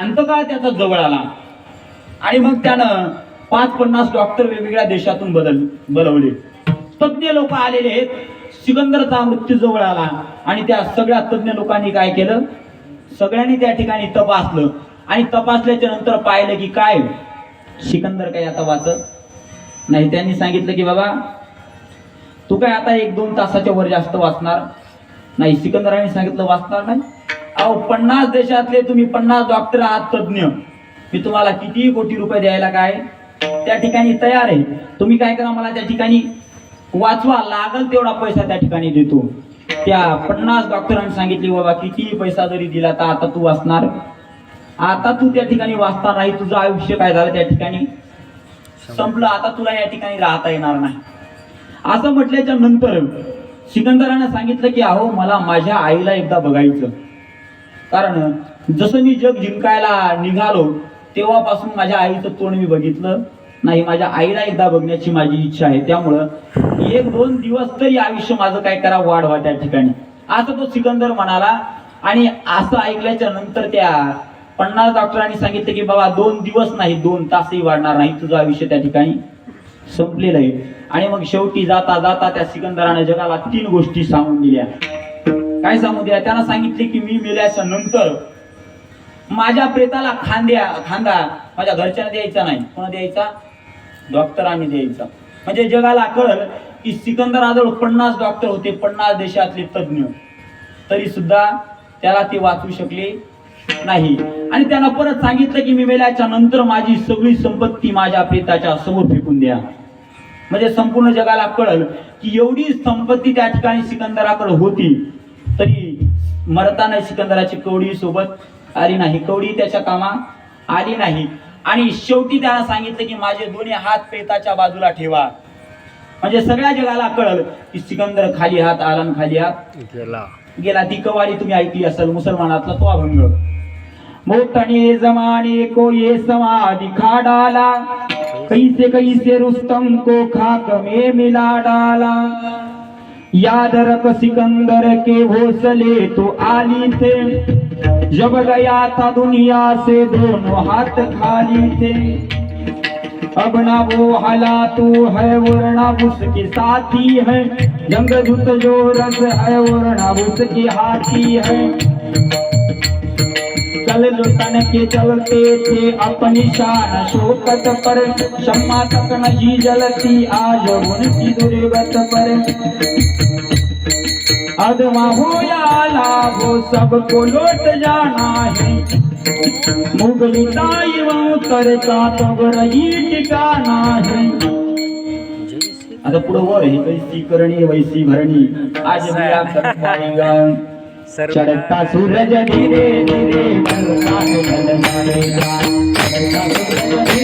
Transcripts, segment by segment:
अंतकाळ त्याचा जवळ आला. आणि मग त्यानं पाच पन्नास डॉक्टर वेगवेगळ्या देशातून बदल बोलवले. तज्ञ लोक आलेले आहेत. सिकंदरचा मृत्यू जवळ आला. आणि त्या सगळ्या तज्ञ लोकांनी काय केलं? सगळ्यांनी त्या ठिकाणी तपासलं. आणि तपासल्याच्या नंतर पाहिलं की काय? सिकंदर काय आता वाचत नाही. त्यांनी सांगितलं की बाबा तू काय आता एक दोन तासाच्या वर जास्त वाचणार नाही. सिकंदराने सांगितलं वाचणार नाही. अहो पन्नास देशातले तुम्ही पन्नास डॉक्टर आहात तज्ज्ञ. मी तुम्हाला किती कोटी रुपये द्यायला काय त्या ठिकाणी तयार आहे. तुम्ही काय करा मला त्या ठिकाणी वाचवा लागल तेवढा पैसा त्या ठिकाणी देतो. त्या पन्नास डॉक्टरांनी सांगितले बाबा किती पैसा जरी दिला तर आता तू वाचणार. आता तू त्या ठिकाणी वाचणार नाही तुझं आयुष्य काय झालं त्या ठिकाणी? संपलं. आता तुला या ठिकाणी राहता येणार नाही. असं म्हटल्याच्या नंतर सिकंदरानं सांगितलं की अहो मला माझ्या आईला एकदा बघायचं. कारण जसं मी जग जिंकायला निघालो तेव्हापासून माझ्या आईचं तोंड मी बघितलं. नाही माझ्या आईला एकदा बघण्याची माझी इच्छा आहे. त्यामुळं एक दोन दिवस तरी आयुष्य माझं काय करा वाढवा त्या ठिकाणी. असं तो सिकंदर म्हणाला. आणि असं ऐकल्याच्या नंतर त्या पन्नास डॉक्टरांनी सांगितलं की बाबा दोन दिवस नाही दोन तासही वाढणार नाही तुझं आयुष्य त्या ठिकाणी. संपलेलं आहे. आणि मग शेवटी जाता जाता त्या सिकंदरानं जगाला तीन गोष्टी सांगून दिल्या. काय सांगू द्या? त्यांना सांगितले की मी मेल्याच्या नंतर माझ्या प्रेताला खांद्या खांदा माझ्या घरच्यांना द्यायचा नाही. कोणा द्यायचा? डॉक्टरांनी द्यायचा. म्हणजे जगाला कळल की सिकंदराजवळ पन्नास डॉक्टर होते पन्नास देशातले तज्ज्ञ. तरी सुद्धा त्याला ते वाचू शकले नाही. आणि त्यानं परत सांगितलं की मी मेल्याच्या नंतर माझी सगळी संपत्ती माझ्या प्रेताच्या समोर फेकून द्या. म्हणजे संपूर्ण जगाला कळल की एवढी संपत्ती त्या ठिकाणी सिकंदराकडे होती. तरी मरताना सिकंदराची कवडी सोबत आली नाही. कवडी त्याच्या कामा आली नाही. आणि शेवटी त्यानं सांगितलं की माझे दोन्ही हात प्रेताच्या बाजूला ठेवा. म्हणजे सगळ्या जगाला कळल की सिकंदर खाली हात आला आणि खाली हात गेला. गेला. ती कवाली तुम्ही ऐकली असेल मुसलमानातला तो अभंग. मोतणे जमाने को ये समाधि खा डाला कैसे कैसे रुस्तम को खाक में मिला डाला. यादरक सिकंदर के भोसले तो आली थे। जब गया था दुनिया से दोनों हाथ खाली थे। अब ना वो हला तो है वरना उसके साथी है। जंग जुत जो रस है वरना उसके हाथी है। जो तन के चलते थे अपनी शान शोकत पर। शम्मा तक नहीं जलती आज उनकी दुर्गत पर। अदमा हो या लाभो सबको लौट जाना है। मुगली ताई वो करता तो रही ठिकाना है। आता पुढे वर ही कैसी करणी वैसी भरणी. आज मी आप पाएगा सर्व चढ़ता सूरज धीरे धीरे ढलता है ढल जाएगा चढ़ता सूरज धीरे धीरे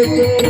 हाथों